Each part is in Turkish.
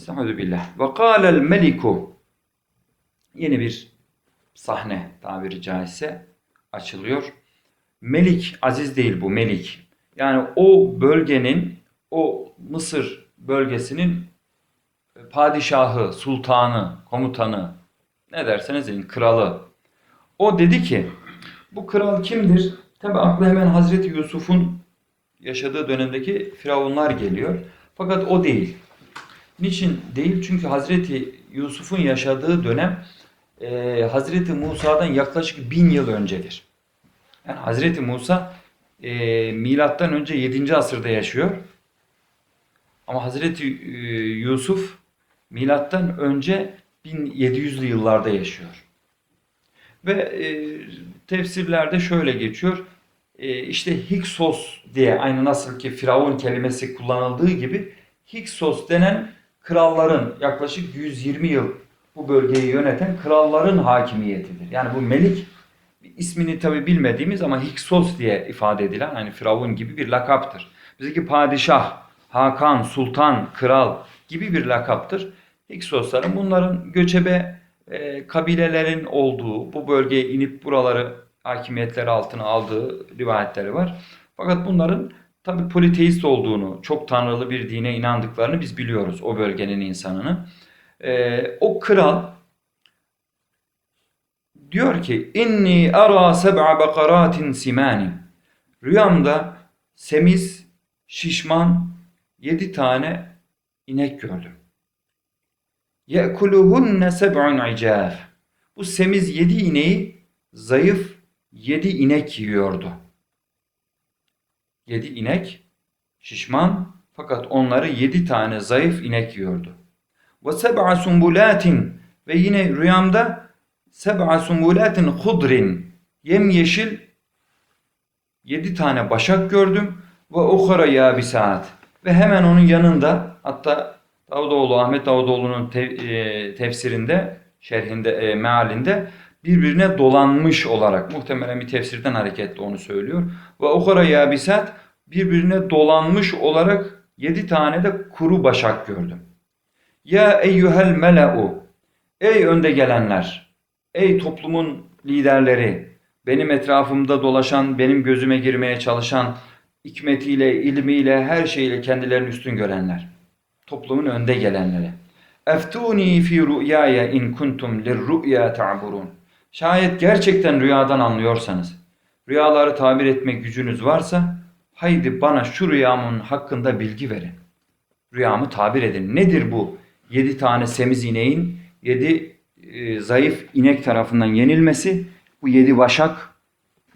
Estağfurullah billah. Ve kâlel meliku. Yeni bir sahne tabiri caizse açılıyor. Melik, aziz değil bu melik. Yani o bölgenin, o Mısır bölgesinin padişahı, sultanı, komutanı, ne derseniz deyin, kralı. O dedi ki, bu kral kimdir? Tabi akla hemen Hazreti Yusuf'un yaşadığı dönemdeki firavunlar geliyor. Fakat o değil. Niçin değil? Çünkü Hazreti Yusuf'un yaşadığı dönem e, Hazreti Musa'dan yaklaşık bin yıl öncedir. Yani Hazreti Musa e, milattan önce 7. asırda yaşıyor. Ama Hazreti e, Yusuf milattan önce 1700'lü yıllarda yaşıyor. Ve e, tefsirlerde şöyle geçiyor. E, işte Hiksos diye aynı nasıl ki Firavun kelimesi kullanıldığı gibi Hiksos denen kralların yaklaşık 120 yıl bu bölgeyi yöneten kralların hakimiyetidir. Yani bu melik ismini tabi bilmediğimiz ama Hiksos diye ifade edilen hani Firavun gibi bir lakaptır. Bizdeki padişah, hakan, sultan, kral gibi bir lakaptır. Hiksosların bunların göçebe e, kabilelerin olduğu, bu bölgeye inip buraları hakimiyetleri altına aldığı rivayetleri var. Fakat bunların tabi politeist olduğunu, çok tanrılı bir dine inandıklarını biz biliyoruz o bölgenin insanını. E, o kral diyor ki inni ara seb'a bakaratin simani rüyamda semiz şişman yedi tane inek gördüm. Ye'kuluhunne seb'un icaf. Bu semiz yedi ineği zayıf yedi inek yiyordu. Yedi inek şişman fakat onları yedi tane zayıf inek yiyordu. Ve seb'a sumbulatin ve yine rüyamda seb'a sumbulatin hudrin yemyeşil yedi tane başak gördüm ve ukhara yabisat ve hemen onun yanında hatta Davutoğlu Ahmet Davutoğlu'nun te, e, tefsirinde şerhinde e, mealinde birbirine dolanmış olarak muhtemelen bir tefsirden hareketle onu söylüyor. Ve ukhara yabisat birbirine dolanmış olarak yedi tane de kuru başak gördüm. Ya eyyuhel mela'u ey önde gelenler Ey toplumun liderleri, benim etrafımda dolaşan, benim gözüme girmeye çalışan, hikmetiyle, ilmiyle, her şeyle kendilerini üstün görenler. Toplumun önde gelenleri. Eftuni fi rü'yaya in kuntum lirru'ya ta'burun. Şayet gerçekten rüyadan anlıyorsanız, rüyaları tabir etme gücünüz varsa, haydi bana şu rüyamın hakkında bilgi verin. Rüyamı tabir edin. Nedir bu? Yedi tane semiz ineğin, yedi e, zayıf inek tarafından yenilmesi bu yedi başak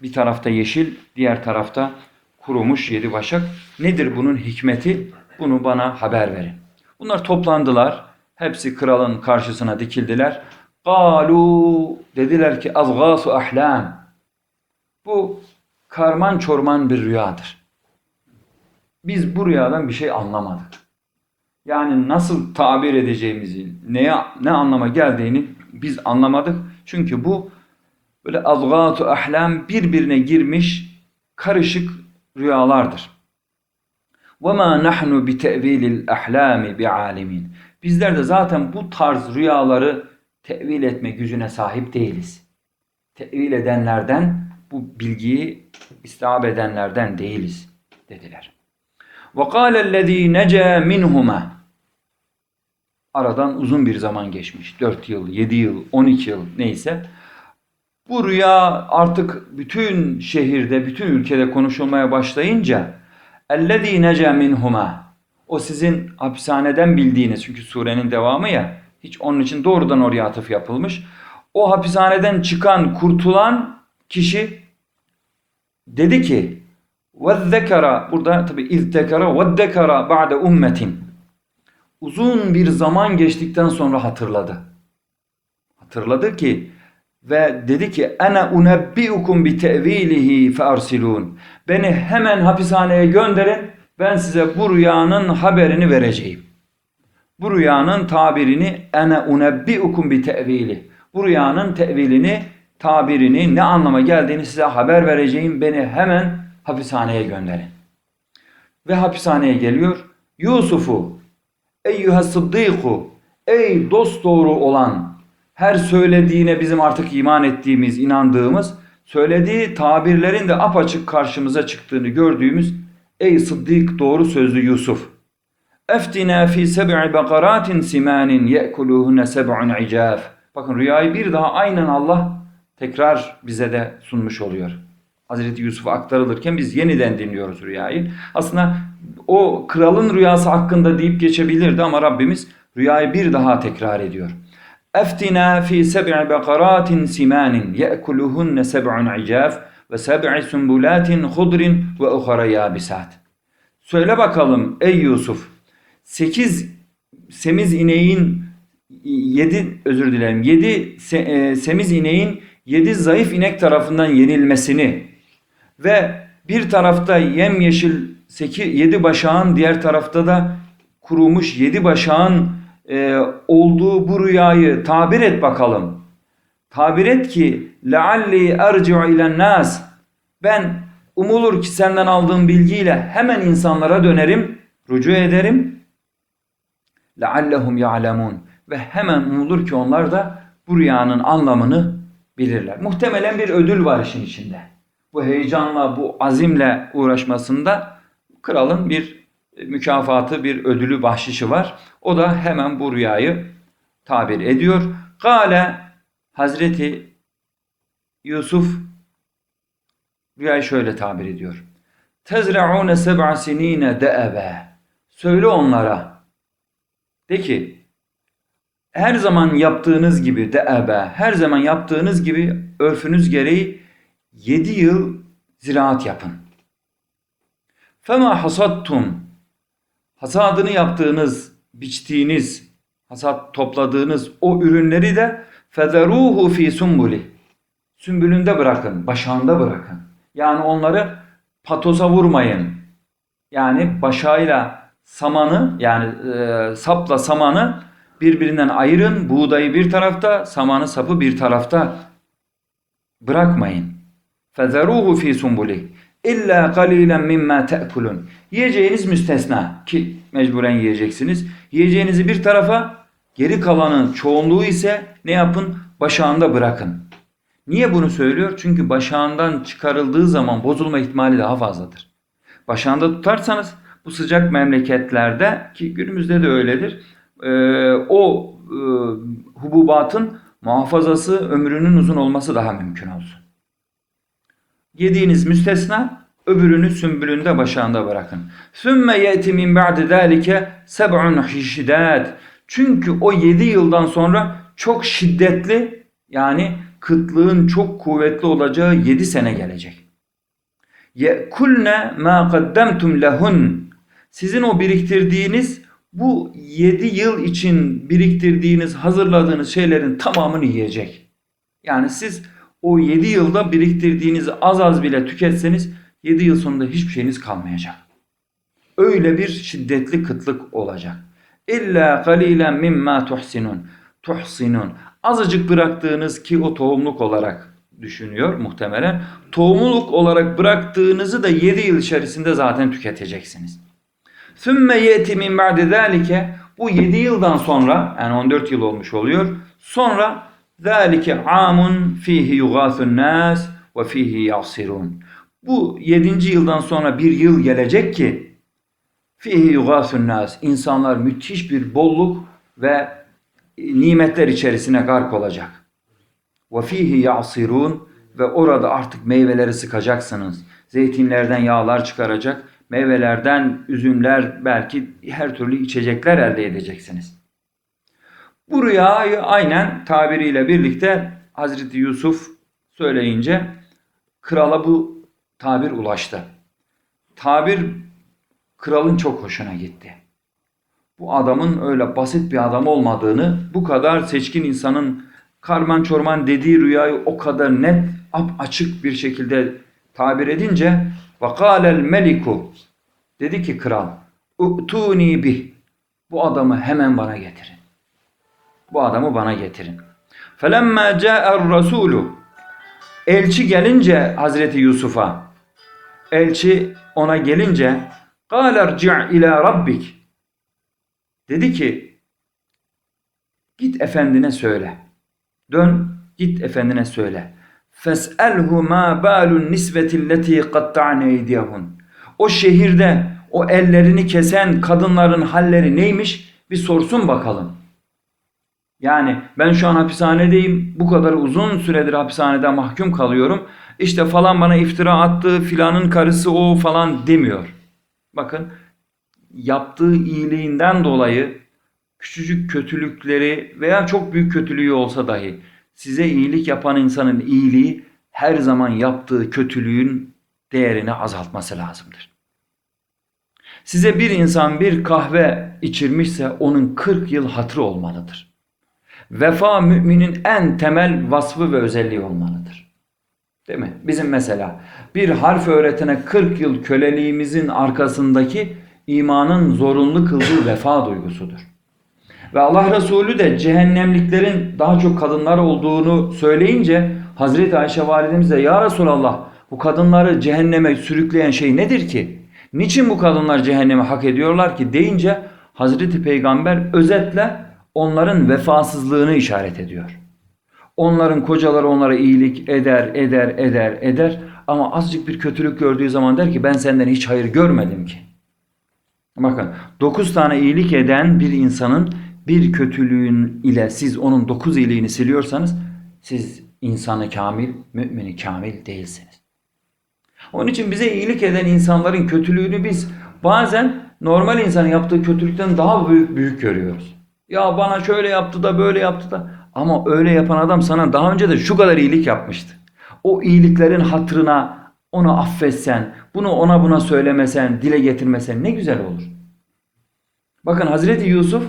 bir tarafta yeşil diğer tarafta kurumuş yedi başak nedir bunun hikmeti bunu bana haber verin. Bunlar toplandılar hepsi kralın karşısına dikildiler. Galu dediler ki azgasu ahlam bu karman çorman bir rüyadır. Biz bu rüyadan bir şey anlamadık. Yani nasıl tabir edeceğimizi, neye, ne anlama geldiğini biz anlamadık. Çünkü bu böyle azgatu ahlam birbirine girmiş karışık rüyalardır. وَمَا نَحْنُ بِتَأْوِيلِ الْأَحْلَامِ بِعَالِمِينَ Bizler de zaten bu tarz rüyaları tevil etme gücüne sahip değiliz. Tevil edenlerden, bu bilgiyi istihab edenlerden değiliz dediler. وَقَالَ الَّذ۪ي نَجَى مِنْهُمَا Aradan uzun bir zaman geçmiş. 4 yıl, 7 yıl, 12 yıl neyse. Bu rüya artık bütün şehirde, bütün ülkede konuşulmaya başlayınca اَلَّذ۪ي نَجَى مِنْهُمَا O sizin hapishaneden bildiğiniz, çünkü surenin devamı ya, hiç onun için doğrudan oraya atıf yapılmış. O hapishaneden çıkan, kurtulan kişi dedi ki وَذَّكَرَ Burada tabi اِذْذَكَرَ وَذَّكَرَ بَعْدَ ummetin Uzun bir zaman geçtikten sonra hatırladı. Hatırladı ki ve dedi ki ana unebbiukum bi tevilihi fearsilun. Beni hemen hapishaneye gönderin. Ben size bu rüyanın haberini vereceğim. Bu rüyanın tabirini ana unebbiukum bi tevili. Bu rüyanın tevilini, tabirini, ne anlama geldiğini size haber vereceğim. Beni hemen hapishaneye gönderin. Ve hapishaneye geliyor. Yusuf'u Eyyühe sıddıku Ey dost doğru olan her söylediğine bizim artık iman ettiğimiz, inandığımız, söylediği tabirlerin de apaçık karşımıza çıktığını gördüğümüz Ey Sıddık doğru sözlü Yusuf. Eftina fi seb'i bekaratin simanin ye'kuluhunne seb'un icaf. Bakın rüyayı bir daha aynen Allah tekrar bize de sunmuş oluyor. Hazreti Yusuf'a aktarılırken biz yeniden dinliyoruz rüyayı. Aslında o kralın rüyası hakkında deyip geçebilirdi ama Rabbimiz rüyayı bir daha tekrar ediyor. Eftina fi seb'i bekaratin simanin ye'kuluhunne seb'un icaf ve seb'i sümbulatin hudrin ve uhara yabisat. Söyle bakalım ey Yusuf. Sekiz semiz ineğin yedi özür dilerim yedi se- e, semiz ineğin yedi zayıf inek tarafından yenilmesini ve bir tarafta yemyeşil seki, yedi başağın diğer tarafta da kurumuş yedi başağın e, olduğu bu rüyayı tabir et bakalım. Tabir et ki lealli erci'u ilen nas. Ben umulur ki senden aldığım bilgiyle hemen insanlara dönerim, rücu ederim. Leallehum ya'lemun ve hemen umulur ki onlar da bu rüyanın anlamını bilirler. Muhtemelen bir ödül var işin içinde. Bu heyecanla, bu azimle uğraşmasında kralın bir mükafatı, bir ödülü, bahşişi var. O da hemen bu rüyayı tabir ediyor. Gale Hazreti Yusuf rüyayı şöyle tabir ediyor. Tezra'une seb'a sinine de'ebe. Söyle onlara. De ki her zaman yaptığınız gibi de'ebe, her zaman yaptığınız gibi örfünüz gereği 7 yıl ziraat yapın. Fema hasattum hasadını yaptığınız, biçtiğiniz, hasat topladığınız o ürünleri de fezeruhu fi sumbuli. Sümbülünde bırakın, başağında bırakın. Yani onları patosa vurmayın. Yani başağıyla samanı yani e, sapla samanı birbirinden ayırın. Buğdayı bir tarafta, samanı sapı bir tarafta bırakmayın. Fezeruhu fi sumbuli. İlla kalilen mimma te'kulun. Yiyeceğiniz müstesna ki mecburen yiyeceksiniz. Yiyeceğinizi bir tarafa, geri kalanın çoğunluğu ise ne yapın? Başağında bırakın. Niye bunu söylüyor? Çünkü başağından çıkarıldığı zaman bozulma ihtimali daha fazladır. Başağında tutarsanız bu sıcak memleketlerde ki günümüzde de öyledir e, o e, hububatın muhafazası ömrünün uzun olması daha mümkün olsun. Yediğiniz müstesna öbürünü sümbülünde başağında bırakın. Sümme yeti min ba'di zalike seb'un hişidat. Çünkü o yedi yıldan sonra çok şiddetli yani kıtlığın çok kuvvetli olacağı yedi sene gelecek. Yekulne ma qaddemtum lehun sizin o biriktirdiğiniz bu yedi yıl için biriktirdiğiniz, hazırladığınız şeylerin tamamını yiyecek. Yani siz o 7 yılda biriktirdiğinizi az az bile tüketseniz 7 yıl sonunda hiçbir şeyiniz kalmayacak. Öyle bir şiddetli kıtlık olacak. İlla galilen mimma tuhsinun. Tuhsinun. Azıcık bıraktığınız ki o tohumluk olarak düşünüyor muhtemelen. Tohumluk olarak bıraktığınızı da 7 yıl içerisinde zaten tüketeceksiniz. Sümme yeti min ba'de zalike bu 7 yıldan sonra yani 14 yıl olmuş oluyor. Sonra zalike amun fihi yugasun nas ve fihi yasirun. Bu 7. yıldan sonra bir yıl gelecek ki fihi yugasun nas insanlar müthiş bir bolluk ve nimetler içerisine gark olacak. Ve fihi yasirun ve orada artık meyveleri sıkacaksınız. Zeytinlerden yağlar çıkaracak, meyvelerden üzümler belki her türlü içecekler elde edeceksiniz. Bu rüyayı aynen tabiriyle birlikte Hazreti Yusuf söyleyince krala bu tabir ulaştı. Tabir kralın çok hoşuna gitti. Bu adamın öyle basit bir adam olmadığını, bu kadar seçkin insanın karman çorman dediği rüyayı o kadar net, ap açık bir şekilde tabir edince vakalel meliku dedi ki kral utuni bih bu adamı hemen bana getirin. Bu adamı bana getirin. Felemma ca'er rasulu elçi gelince Hazreti Yusuf'a elçi ona gelince galerci ila rabbik dedi ki git efendine söyle. Dön git efendine söyle. Fes'elhu ma balun nisveti allati qatta'ne eydiyahun. O şehirde o ellerini kesen kadınların halleri neymiş? Bir sorsun bakalım. Yani ben şu an hapishanedeyim. Bu kadar uzun süredir hapishanede mahkum kalıyorum. İşte falan bana iftira attı, filanın karısı o falan demiyor. Bakın yaptığı iyiliğinden dolayı küçücük kötülükleri veya çok büyük kötülüğü olsa dahi size iyilik yapan insanın iyiliği her zaman yaptığı kötülüğün değerini azaltması lazımdır. Size bir insan bir kahve içirmişse onun 40 yıl hatırı olmalıdır. Vefa müminin en temel vasfı ve özelliği olmalıdır. Değil mi? Bizim mesela bir harf öğretene 40 yıl köleliğimizin arkasındaki imanın zorunlu kıldığı vefa duygusudur. Ve Allah Resulü de cehennemliklerin daha çok kadınlar olduğunu söyleyince Hazreti Ayşe validemiz de ya Resulallah bu kadınları cehenneme sürükleyen şey nedir ki? Niçin bu kadınlar cehennemi hak ediyorlar ki deyince Hazreti Peygamber özetle onların vefasızlığını işaret ediyor. Onların kocaları onlara iyilik eder, eder, eder, eder ama azıcık bir kötülük gördüğü zaman der ki ben senden hiç hayır görmedim ki. Bakın 9 tane iyilik eden bir insanın bir kötülüğün ile siz onun 9 iyiliğini siliyorsanız siz insanı kamil, mümini kamil değilsiniz. Onun için bize iyilik eden insanların kötülüğünü biz bazen normal insanın yaptığı kötülükten daha büyük büyük görüyoruz. Ya bana şöyle yaptı da böyle yaptı da ama öyle yapan adam sana daha önce de şu kadar iyilik yapmıştı. O iyiliklerin hatırına onu affetsen, bunu ona buna söylemesen, dile getirmesen ne güzel olur. Bakın Hazreti Yusuf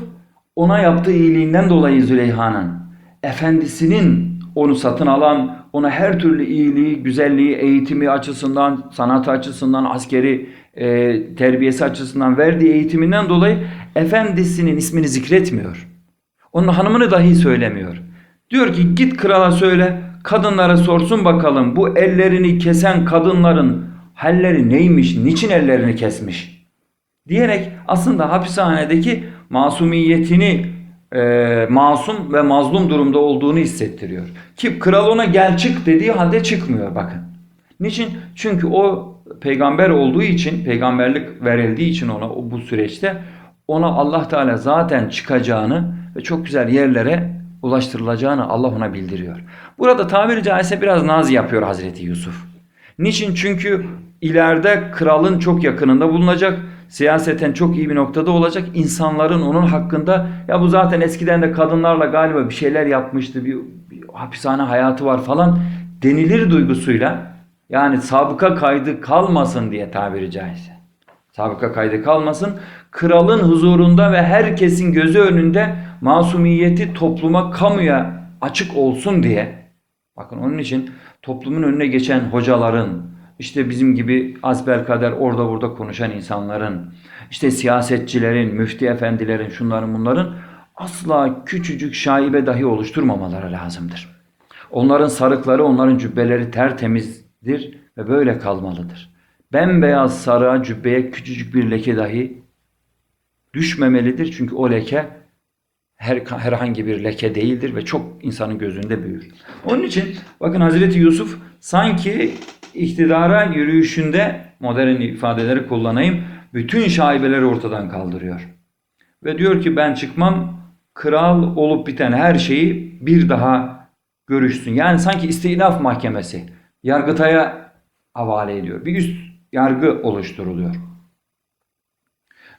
ona yaptığı iyiliğinden dolayı Züleyha'nın efendisinin onu satın alan, ona her türlü iyiliği, güzelliği, eğitimi açısından, sanatı açısından, askeri e, terbiyesi açısından verdiği eğitiminden dolayı efendisinin ismini zikretmiyor. Onun hanımını dahi söylemiyor. Diyor ki git krala söyle, kadınlara sorsun bakalım bu ellerini kesen kadınların halleri neymiş, niçin ellerini kesmiş? Diyerek aslında hapishanedeki masumiyetini e, masum ve mazlum durumda olduğunu hissettiriyor. Ki kral ona gel çık dediği halde çıkmıyor bakın. Niçin? Çünkü o peygamber olduğu için, peygamberlik verildiği için ona bu süreçte ona Allah Teala zaten çıkacağını ve çok güzel yerlere ulaştırılacağını Allah ona bildiriyor. Burada tabiri caizse biraz naz yapıyor Hazreti Yusuf. Niçin? Çünkü ileride kralın çok yakınında bulunacak. Siyaseten çok iyi bir noktada olacak. İnsanların onun hakkında ya bu zaten eskiden de kadınlarla galiba bir şeyler yapmıştı. Bir, bir hapishane hayatı var falan denilir duygusuyla yani sabıka kaydı kalmasın diye tabiri caizse. Sabıka kaydı kalmasın. Kralın huzurunda ve herkesin gözü önünde masumiyeti topluma, kamuya açık olsun diye. Bakın onun için toplumun önüne geçen hocaların, işte bizim gibi asbelkader orada burada konuşan insanların, işte siyasetçilerin, müfti efendilerin, şunların bunların asla küçücük şaibe dahi oluşturmamaları lazımdır. Onların sarıkları, onların cübbeleri tertemizdir ve böyle kalmalıdır. Bembeyaz sarığa, cübbeye küçücük bir leke dahi düşmemelidir. Çünkü o leke her, herhangi bir leke değildir ve çok insanın gözünde büyür. Onun için bakın Hazreti Yusuf sanki iktidara yürüyüşünde modern ifadeleri kullanayım. Bütün şaibeleri ortadan kaldırıyor. Ve diyor ki ben çıkmam kral olup biten her şeyi bir daha görüşsün. Yani sanki istinaf mahkemesi Yargıtay'a havale ediyor. Bir üst yargı oluşturuluyor.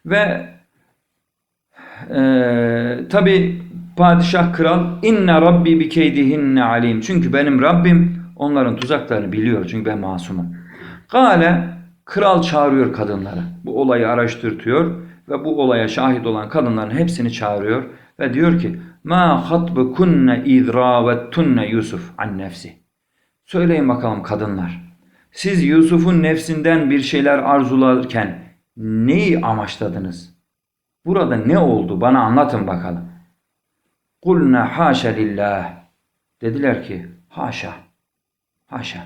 Ve e, tabi padişah kral inne rabbi bi keydihinne alim. Çünkü benim Rabbim onların tuzaklarını biliyor. Çünkü ben masumum. Gale kral çağırıyor kadınları. Bu olayı araştırtıyor ve bu olaya şahit olan kadınların hepsini çağırıyor ve diyor ki ma hatbukunne idravettunne Yusuf an nefsi. Söyleyin bakalım kadınlar. Siz Yusuf'un nefsinden bir şeyler arzularken neyi amaçladınız? Burada ne oldu? Bana anlatın bakalım. Kulna haşa lillah. Dediler ki haşa. Haşa.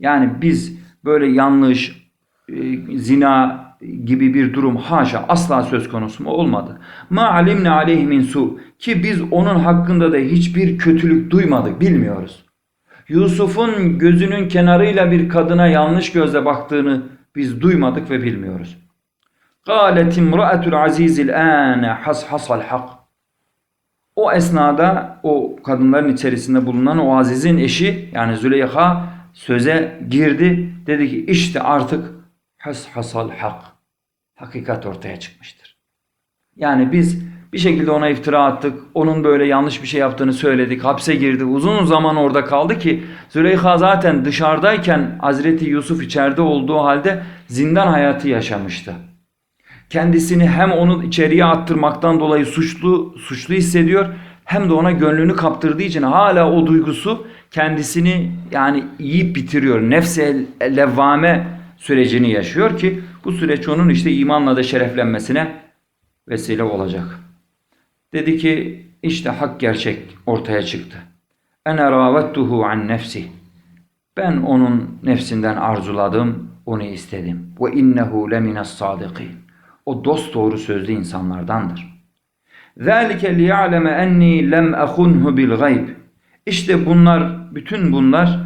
Yani biz böyle yanlış, e, zina gibi bir durum haşa asla söz konusu mu olmadı. Ma alimne aleyhi su ki biz onun hakkında da hiçbir kötülük duymadık bilmiyoruz. Yusuf'un gözünün kenarıyla bir kadına yanlış gözle baktığını biz duymadık ve bilmiyoruz. Galet imra'atul azizil ane has hasal hak. O esnada o kadınların içerisinde bulunan o azizin eşi yani Züleyha söze girdi. Dedi ki işte artık has hasal hak. Hakikat ortaya çıkmıştır. Yani biz bir şekilde ona iftira attık. Onun böyle yanlış bir şey yaptığını söyledik. Hapse girdi. Uzun zaman orada kaldı ki Züleyha zaten dışarıdayken Hazreti Yusuf içeride olduğu halde zindan hayatı yaşamıştı kendisini hem onu içeriye attırmaktan dolayı suçlu suçlu hissediyor hem de ona gönlünü kaptırdığı için hala o duygusu kendisini yani yiyip bitiriyor. Nefse levvame sürecini yaşıyor ki bu süreç onun işte imanla da şereflenmesine vesile olacak. Dedi ki işte hak gerçek ortaya çıktı. Ene ravettuhu an nefsi. Ben onun nefsinden arzuladım, onu istedim. Ve innehu lemines sadikin. O dost doğru sözlü insanlardandır. Zalike liya'leme enni lem ahunhu bil gayb. İşte bunlar, bütün bunlar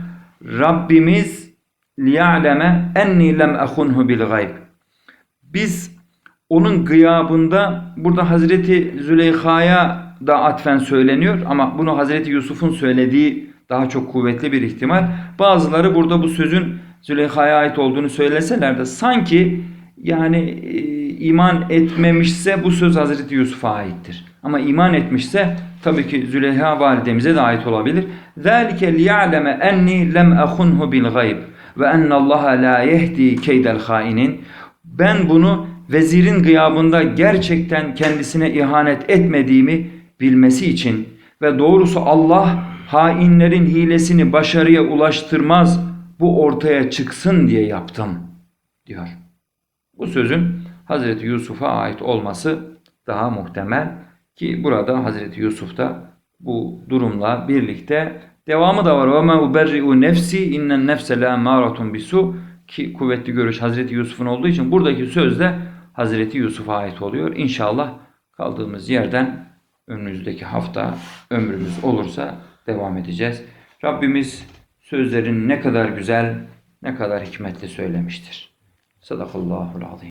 Rabbimiz liya'leme enni lem ehunhu bil gayb. Biz onun gıyabında burada Hazreti Züleyha'ya da atfen söyleniyor ama bunu Hazreti Yusuf'un söylediği daha çok kuvvetli bir ihtimal. Bazıları burada bu sözün Züleyha'ya ait olduğunu söyleseler de sanki yani e, iman etmemişse bu söz Hazreti Yusuf'a aittir. Ama iman etmişse tabii ki Züleyha validemize de ait olabilir. ذَٰلِكَ لِيَعْلَمَ اَنِّي لَمْ اَخُنْهُ بِالْغَيْبِ وَاَنَّ اللّٰهَ لَا يَهْدِي كَيْدَ الْخَائِنِينَ Ben bunu vezirin gıyabında gerçekten kendisine ihanet etmediğimi bilmesi için ve doğrusu Allah hainlerin hilesini başarıya ulaştırmaz bu ortaya çıksın diye yaptım diyor. Bu sözün Hazreti Yusuf'a ait olması daha muhtemel ki burada Hazreti Yusuf da bu durumla birlikte devamı da var. Ve ma uberri'u nefsi innen nefse la maratun bisu ki kuvvetli görüş Hazreti Yusuf'un olduğu için buradaki söz de Hazreti Yusuf'a ait oluyor. İnşallah kaldığımız yerden önümüzdeki hafta ömrümüz olursa devam edeceğiz. Rabbimiz sözlerin ne kadar güzel, ne kadar hikmetli söylemiştir. Sadakallahul azim.